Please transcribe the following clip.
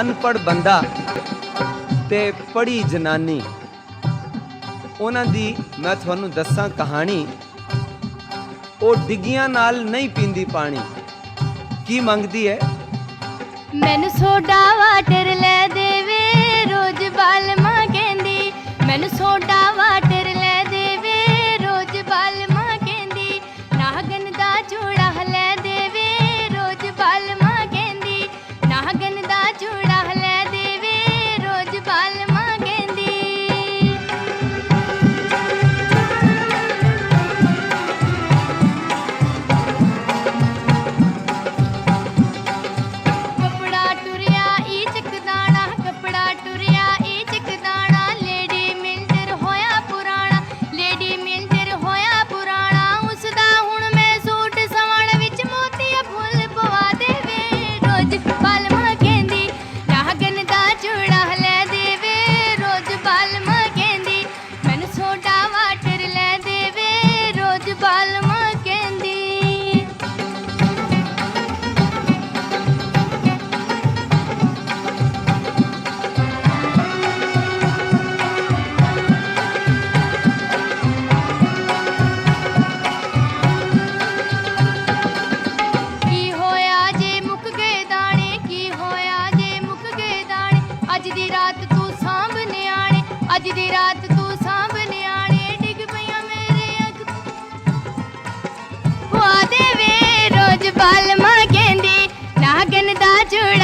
ਅਨਪੜ ਬੰਦਾ ਤੇ ਪੜੀ ਜਨਾਨੀ। ਉਹਨਾਂ ਦੀ ਮੈਂ ਤੁਹਾਨੂੰ ਦੱਸਾਂ ਕਹਾਣੀ। ਉਹ ਡਿੱਗੀਆਂ ਨਾਲ ਨਹੀਂ ਪੀਂਦੀ ਪਾਣੀ। ਕੀ ਮੰਗਦੀ ਹੈ ਮੈਨੂੰ ਸੋਡਾ ਵਾਟਰ ਲੈ ਦੇਵੇ, ਰੋਜ਼ ਬਾਲਮਾ ਅੱਜ ਦੀ ਰਾਤ ਤੂੰ ਸਾਂਭ ਨਿਆਣੇ, ਡਿੱਗ ਪਈਆਂ ਮੇਰੇ ਅੱਖ ਪਵਾ ਦੇਵੇ ਰੋਜ਼ ਬਾਲਮਾ ਕਹਿੰਦੀ, ਨਾਗਨ ਦਾ ਚੂੜਾ